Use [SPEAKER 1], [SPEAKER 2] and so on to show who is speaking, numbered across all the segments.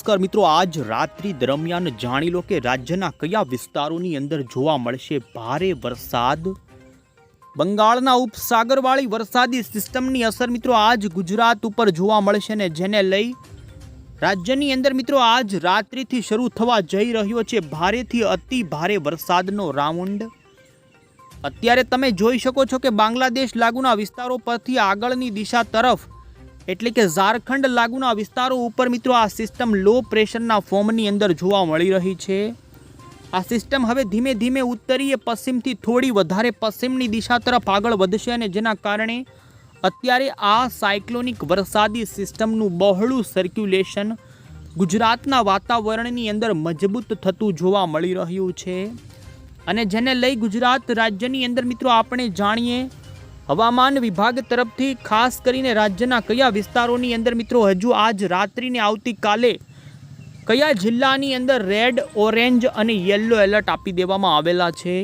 [SPEAKER 1] નમસ્કાર મિત્રો, આજ રાત્રિ દરમિયાન જાણી લો કે રાજ્યના કયા વિસ્તારોની અંદર જોવા મળશે ભારે વરસાદ. બંગાળના ઉપસાગરવાળી વરસાદી સિસ્ટમની અસર મિત્રો આજ ગુજરાત ઉપર જોવા મળશે ને જેને લઈ રાજ્યની અંદર મિત્રો આજ રાત્રિથી શરૂ થવા જઈ રહ્યો છે ભારેથી અતિ ભારે વરસાદનો રાઉન્ડ. અત્યારે તમે જોઈ શકો છો કે બાંગ્લાદેશ લાગુના વિસ્તારો પરથી આગળની દિશા તરફ એટલે કે ઝારખંડ લાગુના વિસ્તારો ઉપર મિત્રો આ સિસ્ટમ લો પ્રેશરના ફોર્મની અંદર જોવા મળી રહી છે. આ સિસ્ટમ હવે ધીમે ધીમે ઉત્તરીય, પશ્ચિમથી થોડી વધારે પશ્ચિમની દિશા તરફ આગળ વધશે અને જેના કારણે અત્યારે આ સાયક્લોનિક વરસાદી સિસ્ટમનું બહોળું સર્ક્યુલેશન ગુજરાતના વાતાવરણની અંદર મજબૂત થતું જોવા મળી રહ્યું છે. અને જેને લઈ ગુજરાત રાજ્યની અંદર મિત્રો આપણે જાણીએ હવામાન વિભાગ તરફથી ખાસ કરીને રાજ્યના કયા વિસ્તારોની અંદર મિત્રો હજુ આજ રાત્રિને આવતીકાલે કયા જિલ્લાની અંદર રેડ, ઓરેન્જ અને યલો એલર્ટ આપી દેવામાં આવેલા છે?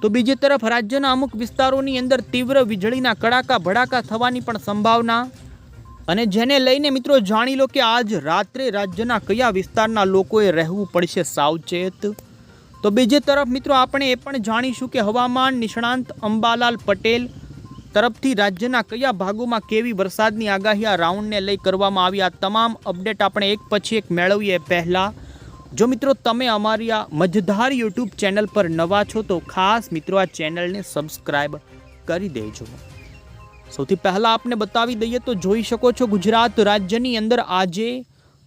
[SPEAKER 1] તો બીજી તરફ રાજ્યના અમુક વિસ્તારોની અંદર તીવ્ર વીજળીના કડાકા ભડાકા થવાની પણ સંભાવના અને જેને લઈને મિત્રો જાણી લો કે આજ રાત્રે રાજ્યના કયા વિસ્તારના લોકોએ રહેવું પડશે સાવચેત. તો બીજી તરફ મિત્રો આપણે એ પણ જાણીશું કે હવામાન નિષ્ણાંત અંબાલાલ પટેલ તરફથી રાજ્યના કયા ભાગોમાં કેવી વરસાદની આગાહી આ રાઉન્ડને લઈ કરવામાં આવી, આ તમામ અપડેટ આપણે એક પછી એક મેળવીએ પહેલાં. જો મિત્રો તમે અમારી આ મજધાર યુટ્યુબ ચેનલ પર નવા છો તો ખાસ મિત્રો આ ચેનલને સબસ્ક્રાઈબ કરી દેજો. સૌથી પહેલાં આપને બતાવી દઈએ તો જોઈ શકો છો ગુજરાત રાજ્યની અંદર આજે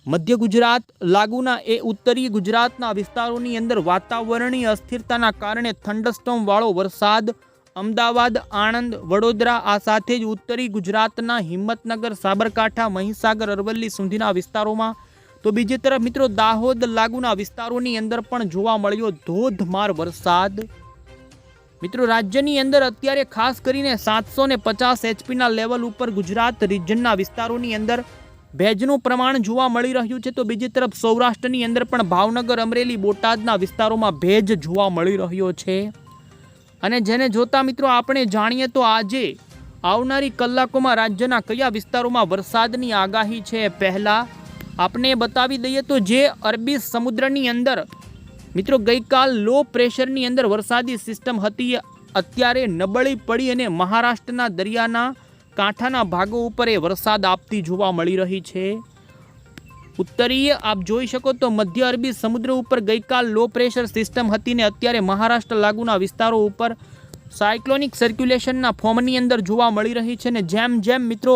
[SPEAKER 1] મધ્ય ગુજરાત, લાગુના એ ઉત્તરીય ગુજરાતના વિસ્તારોની અંદર વાતાવરણીય અસ્થિરતાના કારણે થંડરસ્ટોમ વાળો વરસાદ અમદાવાદ, આણંદ, વડોદરા આ સાથે જ ઉત્તરી ગુજરાતના હિંમતનગર, સાબરકાંઠા, મહીસાગર, અરવલ્લી સુધીના વિસ્તારોમાં. તો બીજી તરફ મિત્રો દાહોદ લાગુના વિસ્તારોની અંદર પણ જોવા મળ્યો ધોધમાર વરસાદ. મિત્રો રાજ્યની અંદર અત્યારે ખાસ કરીને સાતસો ને પચાસ એચપીના લેવલ ઉપર ગુજરાત રિજનના વિસ્તારોની અંદર ભેજનું પ્રમાણ જોવા મળી રહ્યું છે. તો બીજી તરફ સૌરાષ્ટ્રની અંદર પણ ભાવનગર, અમરેલી, બોટાદના વિસ્તારોમાં ભેજ જોવા મળી રહ્યો છે. અને જેને જોતા મિત્રો આપણે જાણીએ તો આજે આવનારી કલાકોમાં રાજ્યના કયા વિસ્તારોમાં વરસાદની આગાહી છે પહેલાં આપણે બતાવી દઈએ તો જે અરબી સમુદ્રની અંદર મિત્રો ગઈકાલ લો પ્રેશરની અંદર વરસાદી સિસ્ટમ હતી, અત્યારે નબળી પડી અને મહારાષ્ટ્રના દરિયાના કાંઠાના ભાગો ઉપર એ વરસાદ આપતી જોવા મળી રહી છે. ઉત્તરીય, આપ જોઈ શકો તો મધ્ય અરબી સમુદ્ર ઉપર ગઈકાલ લો પ્રેશર સિસ્ટમ હતી ને અત્યારે મહારાષ્ટ્ર લાગુના વિસ્તારો ઉપર સાયક્લોનિક સર્ક્યુલેશનના ફોર્મની અંદર જોવા મળી રહી છે ને જેમ જેમ મિત્રો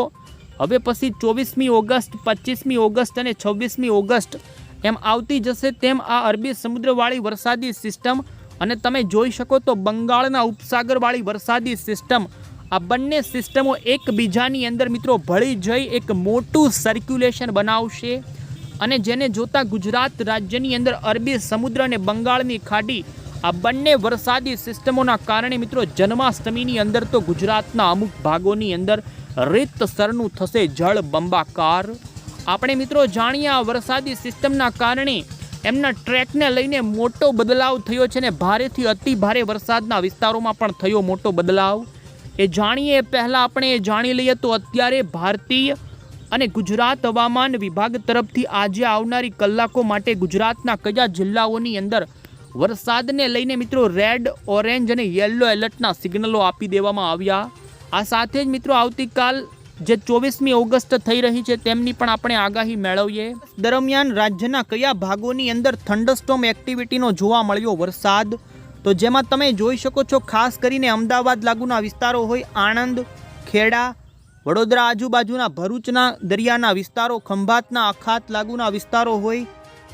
[SPEAKER 1] હવે પછી ચોવીસમી ઓગસ્ટ પચીસમી ઓગસ્ટ અને છવ્વીસમી ઓગસ્ટ એમ આવતી જશે તેમ આ અરબી સમુદ્રવાળી વરસાદી સિસ્ટમ અને તમે જોઈ શકો તો બંગાળના ઉપસાગરવાળી વરસાદી સિસ્ટમ આ બંને સિસ્ટમો એકબીજાની અંદર મિત્રો ભળી જઈ એક મોટું સર્ક્યુલેશન બનાવશે. અને જેને જોતા ગુજરાત રાજ્યની અંદર અરબી સમુદ્ર અને બંગાળની ખાડી, આ બંને વરસાદી સિસ્ટમોના કારણે મિત્રો જન્માષ્ટમીની અંદર તો ગુજરાતના અમુક ભાગોની અંદર રીતસરનું થશે જળ બંબાકાર. આપણે મિત્રો જાણીએ આ વરસાદી સિસ્ટમના કારણે એમના ટ્રેકને લઈને મોટો બદલાવ થયો છે ને ભારેથી અતિ ભારે વરસાદના વિસ્તારોમાં પણ થયો મોટો બદલાવ. એ જાણીએ, પહેલાં આપણે એ જાણી લઈએ તો અત્યારે ભારતીય અને ગુજરાત હવામાન વિભાગ તરફથી આજે આવનારી કલાકો માટે ગુજરાતના કયા જિલ્લાઓની અંદર વરસાદને લઈને મિત્રો રેડ, ઓરેન્જ અને યલો એલર્ટના સિગ્નલો આપી દેવામાં આવ્યા. આ સાથે જ મિત્રો આવતીકાલ જે ચોવીસમી ઓગસ્ટ થઈ રહી છે તેમની પણ આપણે આગાહી મેળવીએ. દરમિયાન રાજ્યના કયા ભાગોની અંદર થંડરસ્ટોમ એક્ટિવિટીનો જોવા મળ્યો વરસાદ? તો જેમાં તમે જોઈ શકો છો, ખાસ કરીને અમદાવાદ લાગુના વિસ્તારો હોય આણંદ, ખેડા વડોદરા આજુબાજુના ભરૂચના દરિયાના વિસ્તારો, ખંભાતના અખાત લાગુના વિસ્તારો હોય,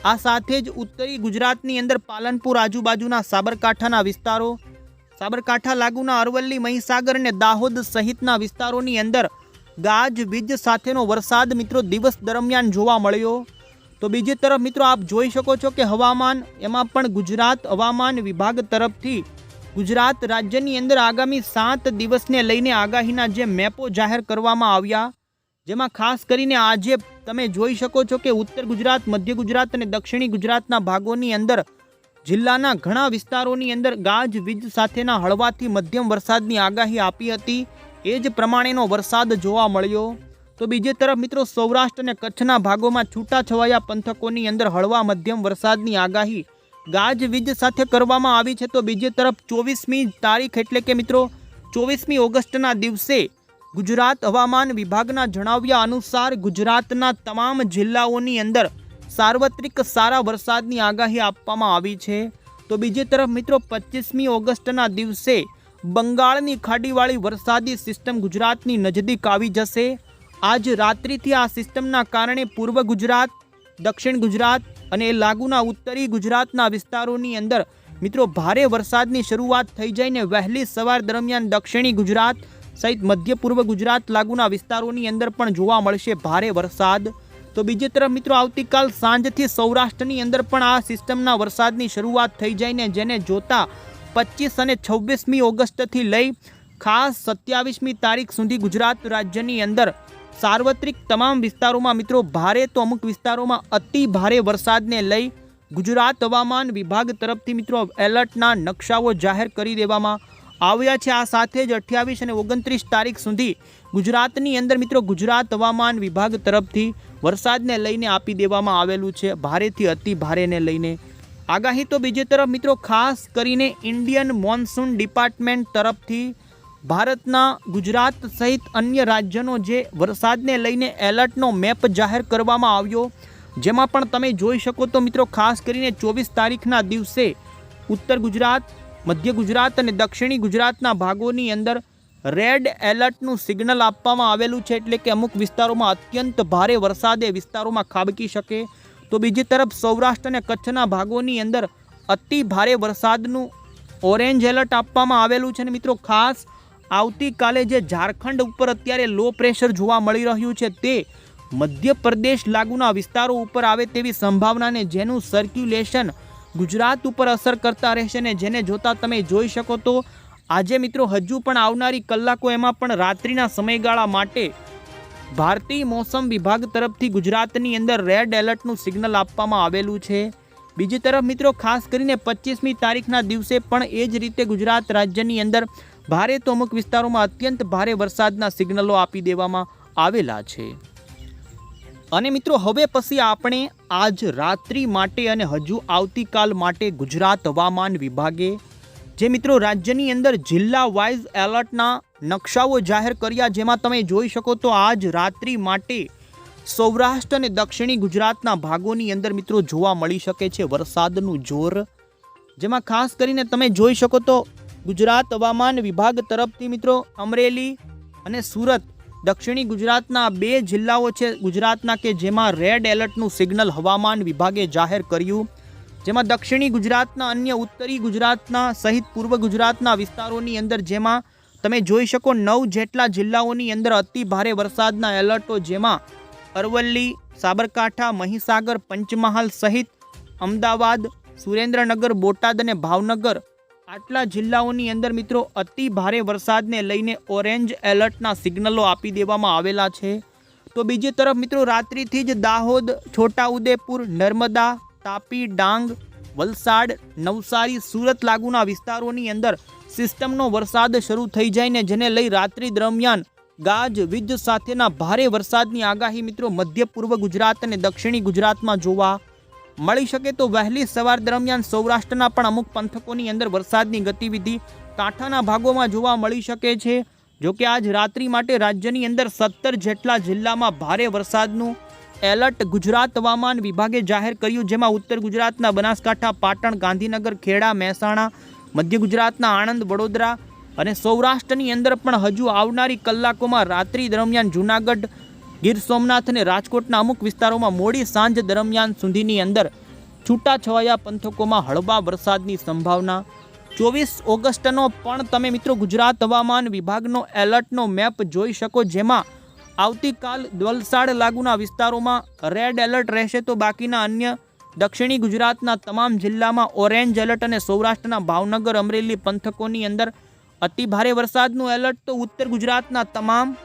[SPEAKER 1] આ સાથે જ ઉત્તરી ગુજરાતની અંદર પાલનપુર આજુબાજુના સાબરકાંઠાના વિસ્તારો, સાબરકાંઠા લાગુના અરવલ્લી, મહીસાગર અને દાહોદ સહિતના વિસ્તારોની અંદર ગાજ, વીજ સાથેનો વરસાદ મિત્રો દિવસ દરમિયાન જોવા મળ્યો. તો બીજી તરફ મિત્રો આપ જોઈ શકો છો કે હવામાન, એમાં પણ ગુજરાત હવામાન વિભાગ તરફથી ગુજરાત રાજ્યની અંદર આગામી સાત દિવસને લઈને આગાહીના જે મેપો જાહેર કરવામાં આવ્યા, જેમાં ખાસ કરીને આજે તમે જોઈ શકો છો કે ઉત્તર ગુજરાત, મધ્ય ગુજરાત અને દક્ષિણી ગુજરાતના ભાગોની અંદર જિલ્લાના ઘણા વિસ્તારોની અંદર ગાજ, વીજ સાથેના હળવાથી મધ્યમ વરસાદની આગાહી આપી હતી. એ જ પ્રમાણેનો વરસાદ જોવા મળ્યો. તો બીજી તરફ મિત્રો, સૌરાષ્ટ્ર અને કચ્છના ભાગોમાં છૂટાછવાયા પંથકોની અંદર હળવા મધ્યમ વરસાદની આગાહી ગાજવીજ સાથે કરવામાં આવી છે તો બીજી તરફ ચોવીસમી તારીખ એટલે કે મિત્રો ચોવીસમી ઓગસ્ટના દિવસે ગુજરાત હવામાન વિભાગના જણાવ્યા અનુસાર ગુજરાતના તમામ જિલ્લાઓની અંદર સાર્વત્રિક સારા વરસાદની આગાહી આપવામાં આવી છે. તો બીજી તરફ મિત્રો પચીસમી ઓગસ્ટના દિવસે બંગાળની ખાડીવાળી વરસાદી સિસ્ટમ ગુજરાતની નજદીક આવી જશે. આજ રાત્રિથી આ સિસ્ટમના કારણે પૂર્વ ગુજરાત, દક્ષિણ ગુજરાત અને એ લાગુના ઉત્તરી ગુજરાતના વિસ્તારોની અંદર મિત્રો ભારે વરસાદની શરૂઆત થઈ જઈને વહેલી સવાર દરમિયાન દક્ષિણી ગુજરાત સહિત મધ્ય પૂર્વ ગુજરાત લાગુના વિસ્તારોની અંદર પણ જોવા મળશે ભારે વરસાદ. તો બીજી તરફ મિત્રો આવતીકાલ સાંજથી સૌરાષ્ટ્રની અંદર પણ આ સિસ્ટમના વરસાદની શરૂઆત થઈ જાય ને જેને જોતા પચીસ અને છવ્વીસમી ઓગસ્ટથી લઈ ખાસ સત્યાવીસમી તારીખ સુધી ગુજરાત રાજ્યની અંદર સાર્વત્રિક તમામ વિસ્તારોમાં મિત્રો ભારે તો અમુક વિસ્તારોમાં અતિ ભારે વરસાદને લઈ ગુજરાત હવામાન વિભાગ તરફથી મિત્રો એલર્ટના નકશાઓ જાહેર કરી દેવામાં આવ્યા છે. આ સાથે જ અઠ્યાવીસ અને ઓગણત્રીસ તારીખ સુધી ગુજરાતની અંદર મિત્રો ગુજરાત હવામાન વિભાગ તરફથી વરસાદને લઈને આપી દેવામાં આવેલું છે. ભારેથી અતિ ભારેને લઈને આગાહી તો બીજી તરફ મિત્રો ખાસ કરીને ઇન્ડિયન મોન્સૂન ડિપાર્ટમેન્ટ તરફથી ભારતના ગુજરાત સહિત અન્ય રાજ્યનો જે વરસાદને લઈને એલર્ટનો મેપ જાહેર કરવામાં આવ્યો, જેમાં પણ તમે જોઈ શકો તો મિત્રો, ખાસ કરીને ચોવીસ તારીખના દિવસે ઉત્તર ગુજરાત, મધ્ય ગુજરાત અને દક્ષિણી ગુજરાતના ભાગોની અંદર રેડ એલર્ટનું સિગ્નલ આપવામાં આવેલું છે, એટલે કે અમુક વિસ્તારોમાં અત્યંત ભારે વરસાદ વિસ્તારોમાં ખાબકી શકે. તો બીજી તરફ સૌરાષ્ટ્ર અને કચ્છના ભાગોની અંદર અતિ ભારે વરસાદનું ઓરેન્જ એલર્ટ આપવામાં આવેલું છે અને મિત્રો, ખાસ આવતીકાલે જે ઝારખંડ ઉપર અત્યારે લો પ્રેશર જોવા મળી રહ્યું છે તે મધ્યપ્રદેશ લાગુના વિસ્તારો ઉપર આવે તેવી સંભાવનાને જેનું સર્ક્યુલેશન ગુજરાત ઉપર અસર કરતા રહેશે ને જેને જોતા તમે જોઈ શકો તો આજે મિત્રો હજુ પણ આવનારી કલાકો એમાં પણ રાત્રિના સમયગાળા માટે ભારતીય મોસમ વિભાગ તરફથી ગુજરાતની અંદર રેડ એલર્ટનું સિગ્નલ આપવામાં આવેલું છે. બીજી તરફ મિત્રો ખાસ કરીને પચીસમી તારીખના દિવસે પણ એ જ રીતે ગુજરાત રાજ્યની અંદર ભારે તો અમુક વિસ્તારોમાં અત્યંત ભારે વરસાદના સિગ્નલો આપી દેવામાં આવેલા છે. અને મિત્રો, હવે પછી આપણે આજ રાત્રિ માટે અને હજુ આવતીકાલ માટે ગુજરાત હવામાન વિભાગે, જે મિત્રો રાજ્યની અંદર જિલ્લા વાઇઝ એલર્ટના નકશાઓ જાહેર કર્યા, જેમાં તમે જોઈ શકો તો આજ રાત્રિ માટે સૌરાષ્ટ્ર અને દક્ષિણી ગુજરાતના ભાગોની અંદર મિત્રો જોવા મળી શકે છે વરસાદનું જોર. જેમાં ખાસ કરીને તમે જોઈ શકો તો ગુજરાત હવામાન વિભાગ તરફથી મિત્રો, અમરેલી અને સુરત, દક્ષિણી ગુજરાતના બે જિલ્લાઓ છે ગુજરાતના કે જેમાં રેડ એલર્ટનું સિગ્નલ હવામાન વિભાગે જાહેર કર્યું. જેમાં દક્ષિણી ગુજરાતના અન્ય, ઉત્તરી ગુજરાતના સહિત પૂર્વ ગુજરાતના વિસ્તારોની અંદર જેમાં તમે જોઈ શકો નવ જેટલા જિલ્લાઓની અંદર અતિ ભારે વરસાદના એલર્ટો જેમાં અરવલ્લી, સાબરકાંઠા, મહીસાગર, પંચમહાલ સહિત અમદાવાદ, સુરેન્દ્રનગર, બોટાદ અને ભાવનગર આટલા જિલ્લાઓની અંદર મિત્રો અતિ ભારે વરસાદને લઈને ઓરેન્જ એલર્ટના સિગ્નલો આપી દેવામાં આવેલા છે. તો બીજી તરફ મિત્રો રાત્રિથી જ દાહોદ, છોટાઉદેપુર, નર્મદા, તાપી, ડાંગ, વલસાડ, નવસારી, સુરત લાગુના વિસ્તારોની અંદર સિસ્ટમનો વરસાદ શરૂ થઈ જાય ને જેને લઈ રાત્રિ દરમિયાન ગાજ, વીજ સાથેના ભારે વરસાદની આગાહી મિત્રો મધ્ય પૂર્વ ગુજરાત અને દક્ષિણી ગુજરાતમાં જોવા મળી શકે તો વહેલી સવાર દરમિયાન સૌરાષ્ટ્રના પણ અમુક પંથકોની અંદર વરસાદની ગતિવિધિ કાંઠાના ભાગોમાં જોવા મળી શકે છે. જોકે આજ રાત્રિ માટે રાજ્યની અંદર સત્તર જેટલા જિલ્લામાં ભારે વરસાદનું એલર્ટ ગુજરાત હવામાન વિભાગે જાહેર કર્યું, જેમાં ઉત્તર ગુજરાતના બનાસકાંઠા, પાટણ, ગાંધીનગર, ખેડા, મહેસાણા, મધ્ય ગુજરાતના આણંદ, વડોદરા અને સૌરાષ્ટ્રની અંદર પણ હજુ આવનારી કલાકોમાં રાત્રિ દરમિયાન જૂનાગઢ ગીર સોમનાથ અને રાજકોટના અમુક વિસ્તારોમાં મોડી સાંજ દરમિયાન સુધીની અંદર છૂટાછવાયા પંથકોમાં હળવા વરસાદની સંભાવના. ચોવીસ ઓગસ્ટનો પણ તમે મિત્રો ગુજરાત હવામાન વિભાગનો એલર્ટનો મેપ જોઈ શકો જેમાં આવતીકાલ વલસાડ લાગુના વિસ્તારોમાં રેડ એલર્ટ રહેશે તો બાકીના અન્ય દક્ષિણી ગુજરાતના તમામ જિલ્લામાં ઓરેન્જ એલર્ટ અને સૌરાષ્ટ્રના ભાવનગર અમરેલી પંથકોની અંદર અતિભારે વરસાદનું એલર્ટ તો ઉત્તર ગુજરાતના તમામ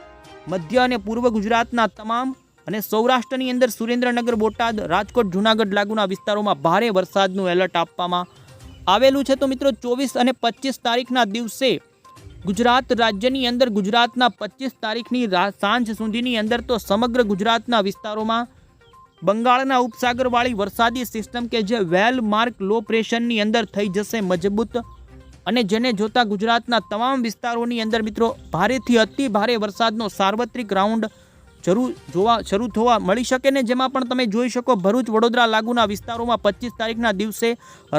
[SPEAKER 1] મધ્ય અને પૂર્વ ગુજરાતના તમામ અને સૌરાષ્ટ્રની અંદર સુરેન્દ્રનગર, બોટાદ, રાજકોટ, જૂનાગઢ લાગુના વિસ્તારોમાં ભારે વરસાદનું એલર્ટ આપવામાં આવેલું છે. તો મિત્રો, ચોવીસ અને પચીસ તારીખના દિવસે ગુજરાત રાજ્યની અંદર, ગુજરાતના પચીસ તારીખની સાંજ સુધીની અંદર તો સમગ્ર ગુજરાતના વિસ્તારોમાં બંગાળના ઉપસાગરવાળી વરસાદી સિસ્ટમ કે જે વેલ માર્ક લો પ્રેશરની અંદર થઈ જશે મજબૂત અને જેને જોતા ગુજરાતના તમામ વિસ્તારોની અંદર મિત્રો ભારેથી અતિ ભારે વરસાદનો સાર્વત્રિક રાઉન્ડ જરૂર જોવા, શરૂ થવા મળી શકે ને જેમાં પણ તમે જોઈ શકો ભરૂચ, વડોદરા લાગુના વિસ્તારોમાં પચીસ તારીખના દિવસે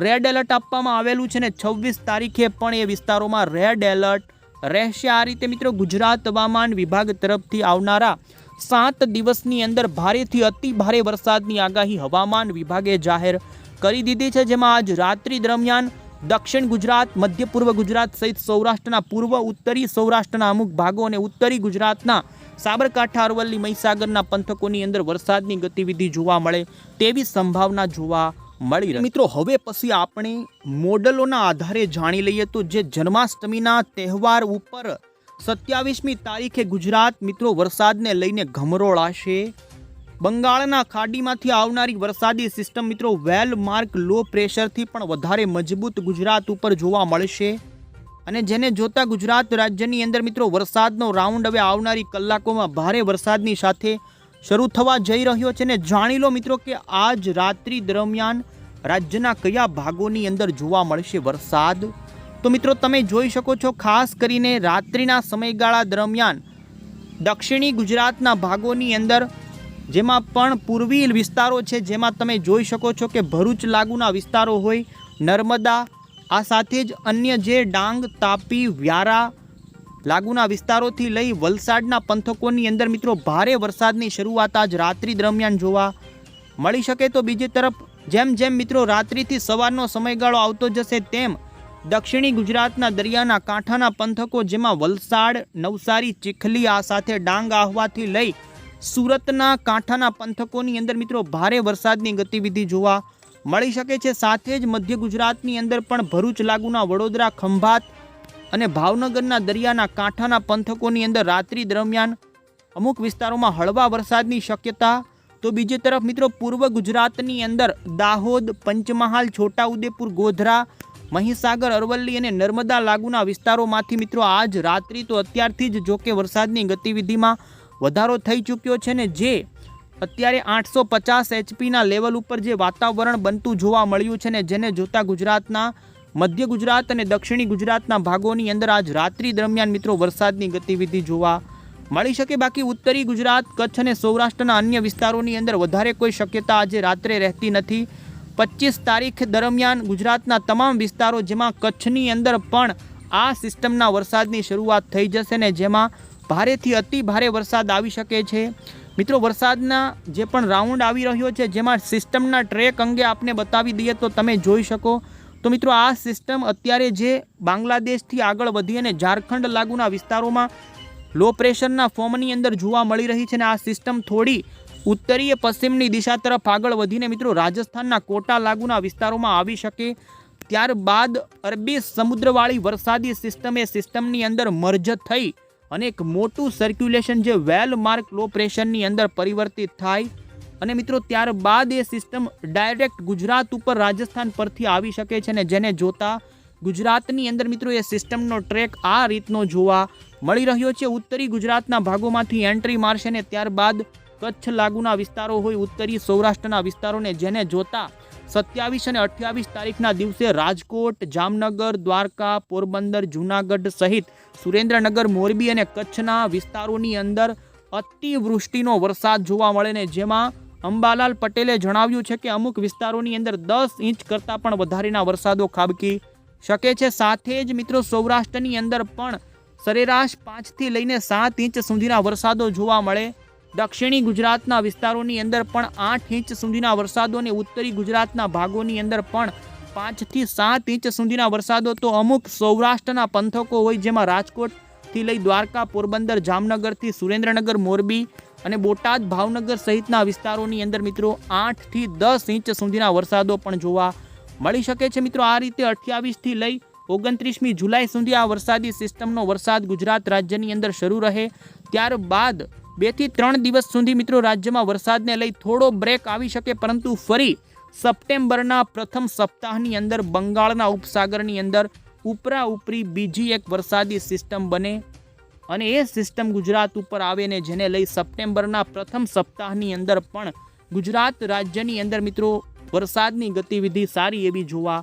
[SPEAKER 1] રેડ એલર્ટ આપવામાં આવેલું છે ને છવ્વીસ તારીખે પણ એ વિસ્તારોમાં રેડ એલર્ટ રહેશે. આ રીતે મિત્રો ગુજરાત હવામાન વિભાગ તરફથી આવનારા સાત દિવસની અંદર ભારેથી અતિ ભારે વરસાદની આગાહી હવામાન વિભાગે જાહેર કરી દીધી છે, જેમાં આજ રાત્રિ દરમિયાન દક્ષિણ ગુજરાત, મધ્ય પૂર્વ ગુજરાત સહિત સૌરાષ્ટ્રના પૂર્વ, ઉત્તરી સૌરાષ્ટ્રના અમુક ભાગો અને ઉત્તરી ગુજરાતના સાબરકાંઠા, અરવલ્લી, મહીસાગરના પંથકોની અંદર વરસાદની ગતિવિધિ જોવા મળે તેવી સંભાવના જોવા મળી રહી. મિત્રો, હવે પછી આપણે મોડલોના આધારે જાણી લઈએ તો જે જન્માષ્ટમીના તહેવાર ઉપર સત્યાવીસમી તારીખે ગુજરાત મિત્રો વરસાદને લઈને ગમરોળાશે બંગાળના ખાડીમાંથી આવનારી વરસાદી સિસ્ટમ મિત્રો વેલ માર્ક, લો પ્રેશરથી પણ વધારે મજબૂત ગુજરાત ઉપર જોવા મળશે. અને જેને જોતા ગુજરાત રાજ્યની અંદર મિત્રો વરસાદનો રાઉન્ડ હવે આવનારી કલાકોમાં ભારે વરસાદની સાથે શરૂ થવા જઈ રહ્યો છે ને જાણી લો મિત્રો કે આજ રાત્રિ દરમિયાન રાજ્યના કયા ભાગોની અંદર જોવા મળશે વરસાદ. તો મિત્રો તમે જોઈ શકો છો ખાસ કરીને રાત્રિના સમયગાળા દરમિયાન દક્ષિણી ગુજરાતના ભાગોની અંદર જેમાં પણ પૂર્વી વિસ્તારો છે, જેમાં તમે જોઈ શકો છો કે ભરૂચ લાગુના વિસ્તારો હોય, નર્મદા, આ સાથે જ અન્ય જે ડાંગ, તાપી, વ્યારા લાગુના વિસ્તારોથી લઈ વલસાડના પંથકોની અંદર મિત્રો ભારે વરસાદની શરૂઆત આજ રાત્રિ દરમિયાન જોવા મળી શકે તો બીજી તરફ જેમ જેમ મિત્રો રાત્રિથી સવારનો સમયગાળો આવતો જશે તેમ દક્ષિણી ગુજરાતના દરિયાના કાંઠાના પંથકો જેમાં વલસાડ, નવસારી, ચીખલી આ સાથે ડાંગ આહવાથી લઈ સુરતના કાંઠાના પંથકોની અંદર મિત્રો ભારે વરસાદની ગતિવિધિ જોવા મળી શકે છે. સાથે જ મધ્ય ગુજરાતની અંદર પણ ભરૂચ લાગુના વડોદરા, ખંભાત અને ભાવનગરના દરિયાના કાંઠાના પંથકોની અંદર રાત્રિ દરમિયાન અમુક વિસ્તારોમાં હળવા વરસાદની શક્યતા. તો બીજી તરફ મિત્રો પૂર્વ ગુજરાતની અંદર દાહોદ, પંચમહાલ, છોટાઉદેપુર, ગોધરા, મહીસાગર, અરવલ્લી અને નર્મદા લાગુના વિસ્તારોમાંથી મિત્રો આજ રાત્રિ તો અત્યારથી જ જોકે વરસાદની ગતિવિધિમાં વધારો થઈ ચૂક્યો છે ને જે અત્યારે આઠસો પચાસ એચપીના લેવલ ઉપર જે વાતાવરણ બનતું જોવા મળ્યું છે ને જેને જોતા ગુજરાતના મધ્ય ગુજરાત અને દક્ષિણી ગુજરાતના ભાગોની અંદર આજ રાત્રિ દરમિયાન મિત્રો વરસાદની ગતિવિધિ જોવા મળી શકે. બાકી ઉત્તરી ગુજરાત, કચ્છ અને સૌરાષ્ટ્રના અન્ય વિસ્તારોની અંદર વધારે કોઈ શક્યતા આજે રાત્રે રહેતી નથી. પચીસ તારીખ દરમિયાન ગુજરાતના તમામ વિસ્તારો જેમાં કચ્છની અંદર પણ આ સિસ્ટમના વરસાદની શરૂઆત થઈ જશે ને જેમાં ભારેથી અતિ ભારે વરસાદ આવી શકે છે. મિત્રો, વરસાદના જે પણ રાઉન્ડ આવી રહ્યો છે, જેમાં સિસ્ટમના ટ્રેક અંગે આપને બતાવી દઈએ તો તમે જોઈ શકો. તો મિત્રો, આ સિસ્ટમ અત્યારે જે બાંગ્લાદેશથી આગળ વધી અને ઝારખંડ લાગુના વિસ્તારોમાં લો પ્રેશરના ફોર્મની અંદર જોવા મળી રહી છે અને આ સિસ્ટમ થોડી ઉત્તરીય પશ્ચિમની દિશા તરફ આગળ વધીને મિત્રો, રાજસ્થાનના કોટા લાગુના વિસ્તારોમાં આવી શકે. ત્યારબાદ અરબી સમુદ્રવાળી વરસાદી સિસ્ટમ એ સિસ્ટમની અંદર મર્જ થઈ અને એક મોટું સર્ક્યુલેશન જે વેલ માર્ક લો પ્રેશરની અંદર પરિવર્તિત થાય. અને મિત્રો, ત્યારબાદ એ સિસ્ટમ ડાયરેક્ટ ગુજરાત ઉપર રાજસ્થાન પરથી આવી શકે છે ને જેને જોતા ગુજરાતની અંદર મિત્રો એ સિસ્ટમનો ટ્રેક આ રીતનો જોવા મળી રહ્યો છે. ઉત્તરી ગુજરાતના ભાગોમાંથી એન્ટ્રી મારશે ને ત્યારબાદ કચ્છ લાગુના વિસ્તારો હોય ઉત્તરી સૌરાષ્ટ્રના વિસ્તારોને જેને જોતા સત્યાવીસ અને અઠ્યાવીસ તારીખના દિવસે રાજકોટ, જામનગર, દ્વારકા, પોરબંદર, જૂનાગઢ સહિત સુરેન્દ્રનગર, મોરબી અને કચ્છના વિસ્તારોની અંદર અતિવૃષ્ટિનો વરસાદ જોવા મળે ને જેમાં અંબાલાલ પટેલે જણાવ્યું છે કે અમુક વિસ્તારોની અંદર દસ ઇંચ કરતાં પણ વધારેના વરસાદો ખાબકી શકે છે. સાથે જ મિત્રો સૌરાષ્ટ્રની અંદર પણ સરેરાશ પાંચથી લઈને સાત ઇંચ સુધીના વરસાદો જોવા મળે દક્ષિણી ગુજરાતના વિસ્તારોની અંદર પણ આઠ ઇંચ સુધીના વરસાદો અને ઉત્તરી ગુજરાતના ભાગોની અંદર પણ પાંચથી સાત ઇંચ સુધીના વરસાદો. તો અમુક સૌરાષ્ટ્રના પંથકો હોય જેમાં રાજકોટથી લઈ દ્વારકા, પોરબંદર, જામનગરથી સુરેન્દ્રનગર, મોરબી અને બોટાદ, ભાવનગર સહિતના વિસ્તારોની અંદર મિત્રો આઠથી દસ ઇંચ સુધીના વરસાદો પણ જોવા મળી શકે છે. મિત્રો આ રીતે અઠ્યાવીસથી લઈ ઓગણત્રીસમી જુલાઈ સુધી આ વરસાદી સિસ્ટમનો વરસાદ ગુજરાત રાજ્યની અંદર શરૂ રહે. ત્યારબાદ બેથી ત્રણ દિવસ સુધી મિત્રો રાજ્યમાં વરસાદને લઈ થોડો બ્રેક આવી શકે, પરંતુ ફરી સપ્ટેમ્બરના પ્રથમ સપ્તાહની અંદર, બંગાળના ઉપસાગરની અંદર ઉપરા ઉપરી બીજી એક વરસાદી સિસ્ટમ બને અને એ સિસ્ટમ ગુજરાત ઉપર આવે ને જેને લઈ સપ્ટેમ્બરના પ્રથમ સપ્તાહની અંદર પણ ગુજરાત રાજ્યની અંદર મિત્રો વરસાદની ગતિવિધિ સારી એવી જોવા